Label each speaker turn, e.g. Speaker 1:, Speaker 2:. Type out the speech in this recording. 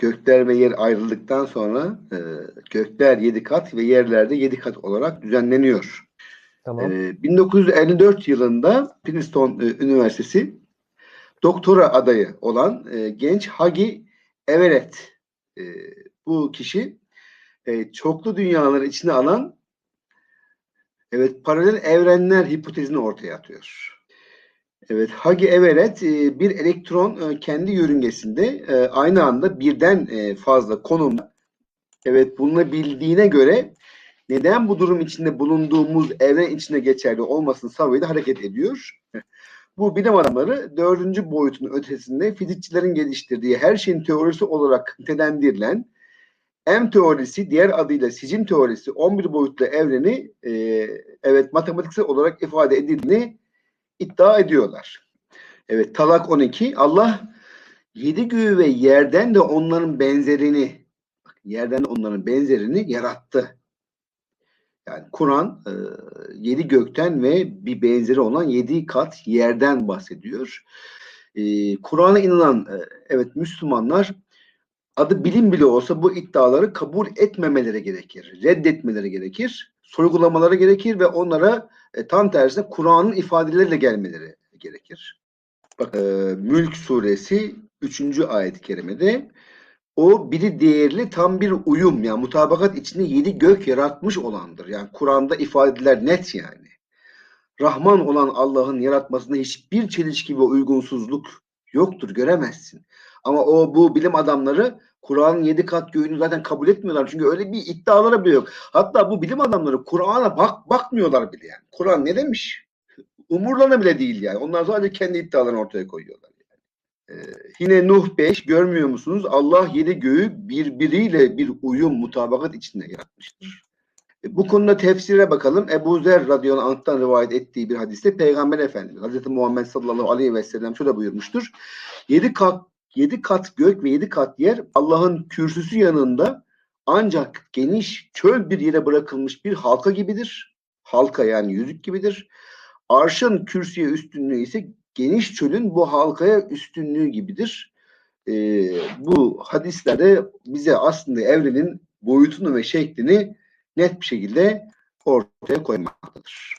Speaker 1: gökler ve yer ayrıldıktan sonra e, gökler yedi kat ve yerlerde yedi kat olarak düzenleniyor.
Speaker 2: Tamam.
Speaker 1: Ee, 1954 yılında Princeton e, Üniversitesi doktora adayı olan e, genç Hagi Everett e, bu kişi e, çoklu dünyaları içine alan evet paralel evrenler hipotezini ortaya atıyor. Evet Hagi Everett e, bir elektron e, kendi yörüngesinde e, aynı anda birden fazla konumda evet bulunabildiğine göre neden bu durum içinde bulunduğumuz evren içinde geçerli olmasını savıyla hareket ediyor. Bu bilim adamları dördüncü boyutun ötesinde fizikçilerin geliştirdiği her şeyin teorisi olarak nitelendirilen M teorisi diğer adıyla sicim teorisi 11 boyutlu evreni e, evet matematiksel olarak ifade edildiğini iddia ediyorlar. Evet Talak 12 Allah yedi göğü ve yerden de onların benzerini yerden de onların benzerini yarattı. Yani Kur'an e, yedi gökten ve bir benzeri olan yedi kat yerden bahsediyor. E, Kur'an'a inanan e, evet Müslümanlar adı bilim bile olsa bu iddiaları kabul etmemeleri gerekir. Reddetmeleri gerekir. Sorgulamaları gerekir ve onlara e, tam tersine Kur'an'ın ifadeleriyle gelmeleri gerekir. Bak, e, Mülk suresi 3. ayet-i kerimede o biri değerli tam bir uyum yani mutabakat içinde yedi gök yaratmış olandır. Yani Kur'an'da ifadeler net yani. Rahman olan Allah'ın yaratmasında hiçbir çelişki ve uygunsuzluk yoktur göremezsin. Ama o bu bilim adamları Kur'an'ın yedi kat göğünü zaten kabul etmiyorlar. Çünkü öyle bir iddiaları bile yok. Hatta bu bilim adamları Kur'an'a bak bakmıyorlar bile yani. Kur'an ne demiş? Umurlarına bile değil yani. Onlar sadece kendi iddialarını ortaya koyuyorlar. Ee, yine Nuh 5 görmüyor musunuz? Allah yedi göğü birbiriyle bir uyum mutabakat içinde yaratmıştır. E, bu konuda tefsire bakalım. Ebu Zer radıyallahu anh'tan rivayet ettiği bir hadiste Peygamber Efendimiz Hazreti Muhammed sallallahu aleyhi ve sellem şöyle buyurmuştur. Yedi kat, yedi kat gök ve yedi kat yer Allah'ın kürsüsü yanında ancak geniş çöl bir yere bırakılmış bir halka gibidir. Halka yani yüzük gibidir. Arşın kürsüye üstünlüğü ise geniş çölün bu halkaya üstünlüğü gibidir. Ee, bu hadislerde bize aslında evrenin boyutunu ve şeklini net bir şekilde ortaya koymaktadır.